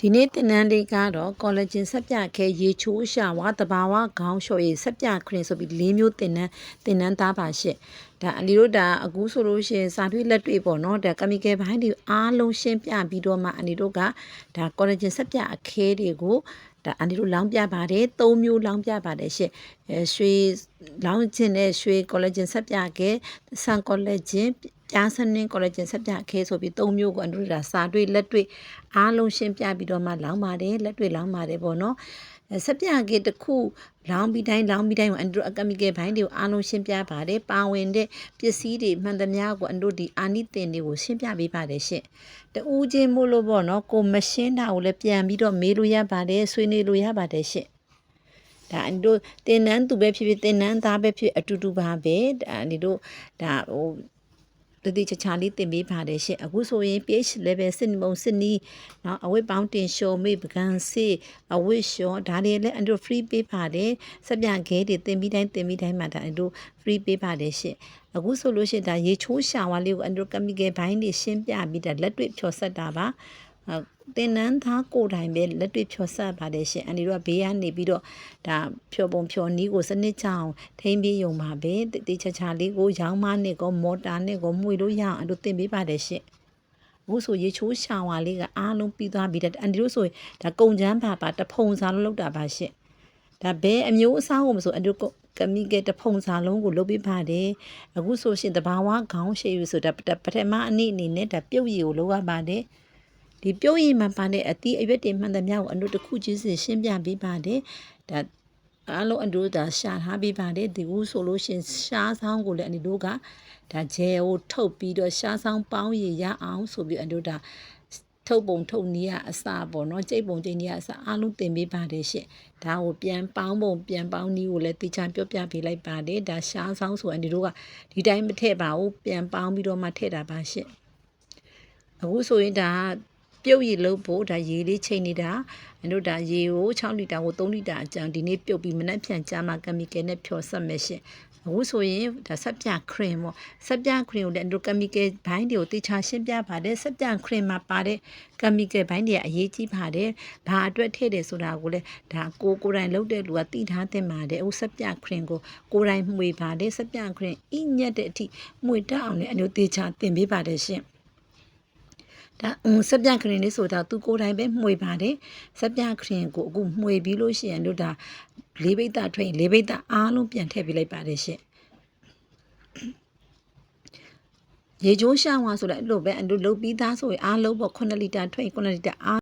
ဒီနေ့တင်နန်းလေးကတော့ collagen ဆက်ပြခဲရေချိုးရှာဝါတဘာဝခေါင်းလျှော်ရည်ဆက်ပြခရင်ဆိုပြီး၄မျိုးတင်နန်းတင်နန်းသားပါရှင့်ဒါအလီတို့ဒါအခုဆိုလို့ရှိရင်စာတွေ့လက်တွေ့ပေါ့နော်ဒါ chemical ဘိုင်းတွေအားလုံးရှင်းပြပြီးတော့မှအလီတို့ကဒါ collagen ဆက်ပြအခဲတွေကို ဒါအန်ဒီတို့လောင်းပြပါတယ်၃မျိုးလောင်းပြပါတယ်ရှင့်အဲရွှေလောင်းခြင်းနဲ့ရွှေ collagen ဆက်ပြခဲဆန် collagen ပြားစနင်း collagen ဆက်ပြခဲဆိုပြီး၃မျိုးကိုအန်တို့ဒါစာတွေ့လက်တွေ့အားလုံးရှင်းပြပြီးတော့မှလောင်းပါတယ်လက်တွေ့လောင်းပါတယ်ပေါ့နော် အဲဆက်ပြခဲတစ်ခုလောင်းပြီးတိုင်းလောင်းပြီးတိုင်းကိုအန်တို့အကမီကယ်ဘိုင်းတွေကိုအားလုံးရှင်းပြပါတယ်ပါဝင်တဲ့ပစ္စည်းတွေမှန်သမျှကိုအန်တို့ဒီအာနိသင်တွေကိုရှင်းပြပေးပါတယ်ရှင့်တူးချင်းမို့လို့ပေါ့နော်ကိုမရှင်းတာကိုလည်းပြန်ပြီးတော့မေးလို့ရပါတယ်ဆွေးနွေးလို့ရပါတယ်ရှင့်ဒါအန်တို့တင်နန်းသူပဲဖြစ်ဖြစ်တင်နန်းသားပဲဖြစ်အတူတူပါပဲဒါအန်တို့ဒါဟို တတိချာချာလေးတင်ပေးပါတယ်ရှင်အခုဆိုရင် pH level စစ်မုံစစ်နီးနော်အဝတ်ပေါင်းတင်ရှုံမေပကံစေအဝတ်ရှောဒါတွေလည်းအန်တို့ free ပေးပါတယ်စက်ပြန်ခဲတွေတင်ပြီးတိုင်းတင်ပြီးတိုင်းမှာဒါအန်တို့ free ပေးပါတယ်ရှင်အခုဆိုလို့ရှိရင်ဒါရေချိုးရှာဝါလေးကိုအန်တို့ chemical ဘိုင်းတွေရှင်းပြပြီးဒါလက်တွေ့ဖြော်ဆက်တာပါ ဟုတ်တင်နန်းသားကိုယ်တိုင်ပဲလက်တွေ့ဖြောဆက်ပါတယ်ရှင်အန်ဒီတို့ကဘေးကနေပြီးတော့ဒါဖြောပုံဖြောနီးကိုစနစ်ချအောင်ထိမ့်ပြီးယုံပါပဲတေချာချာလေးကိုရောင်းမနဲ့ကောမော်တာနဲ့ကောမှွေလို့ရအောင်အန်တို့တင်ပေးပါတယ်ရှင်အခုဆိုရေချိုးရှာဝါလေးကအားလုံးပြီးသွားပြီတဲ့အန်ဒီတို့ဆိုရင်ဒါကုံချမ်းပါပါတဖုံစားလို့လောက်တာပါရှင်ဒါဘဲအမျိုးအစားကိုမဆိုအန်တို့ကမီကတဖုံစာလုံးကိုလုပ်ပေးပါတယ်အခုဆိုရှင်တဘာဝခေါင်းရှည်ယူဆိုတာပထမအနည်းအနေနဲ့ဒါပြုတ်ရည်ကိုလုပ်ရပါတယ် ဒီပြုတ်ရည်မှာပါတဲ့အသီးအရွက်တွေမှန်သမျှကိုအန်တို့တစ်ခုချင်းစီရှင်းပြပေးပါတယ်ဒါအားလုံးအန်တို့ဒါရှာထားပေးပါတယ်ဒီကူဆိုလို့ရှင်ရှားဆောင်ကိုလည်းအန်တို့ကဒါဂျယ်ကိုထုတ်ပြီးတော့ရှားဆောင်ပေါင်းရည်ရအောင်ဆိုပြီးအန်တို့ဒါထုတ်ပုံထုတ်နည်းအစပေါ့နော်ကြိတ်ပုံကြိတ်နည်းအစအားလုံးတင်ပေးပါတယ်ရှင့်ဒါကိုပြန်ပေါင်းပုံပြန်ပေါင်းနည်းကိုလည်းတေချာပြောပြပေးလိုက်ပါတယ်ဒါရှားဆောင်ဆိုအန်ဒီတို့ကဒီတိုင်းမထည့်ပါဘူးပြန်ပေါင်းပြီးတော့မှထည့်တာပါရှင့်အခုဆိုရင်ဒါ ပြုတ်ရည်လို့ဖို့ဒါရေလေးချိန်နေတာအတို့ဒါရေကို6လီတာကို3လီတာအကြံဒီနေ့ပြုတ်ပြီးမနှက်ဖြန်ကြမှာကမီကယ်နဲ့ဖြော်ဆက်မယ်ရှင်အခုဆိုရင်ဒါဆက်ပြခရင်ပေါ့ဆက်ပြခရင်ကိုလည်းအတို့ကမီကယ်ဘိုင်းတွေကိုတေချာရှင်းပြပါတယ်ဆက်ပြခရင်မှာပါတဲ့ကမီကယ်ဘိုင်းတွေကအရေးကြီးပါတယ်ဘာအတွက်ထည့်တယ်ဆိုတာကိုလည်းဒါကိုကိုယ်တိုင်လုပ်တဲ့လူကသိထားသင့်ပါတယ်အခုဆက်ပြခရင်ကိုကိုယ်တိုင်မှွေပါတယ်ဆက်ပြခရင်အညက်တဲ့အထိမှွေတတ်အောင်လည်းအတို့တေချာသင်ပေးပါတယ်ရှင် ဒါအင်းစက်ပြခရင်လေးဆိုတာသူကိုယ်တိုင်ပဲမှွေပါတယ်စက်ပြခရင်ကိုအခုမှွေပြီးလို့ရှိရင်တို့ဒါလေးဘိတ်တာထွက်ရင်လေးဘိတ်တာအားလုံးပြန်ထည့်ပေးလိုက်ပါတယ်ရှင့်ရေချိုးရှာဝါဆိုတဲ့အဲ့လိုပဲအတူလုတ်ပြီးသားဆိုရင်အားလုံးပေါ့9လီတာထွက်ရင်9လီတာအား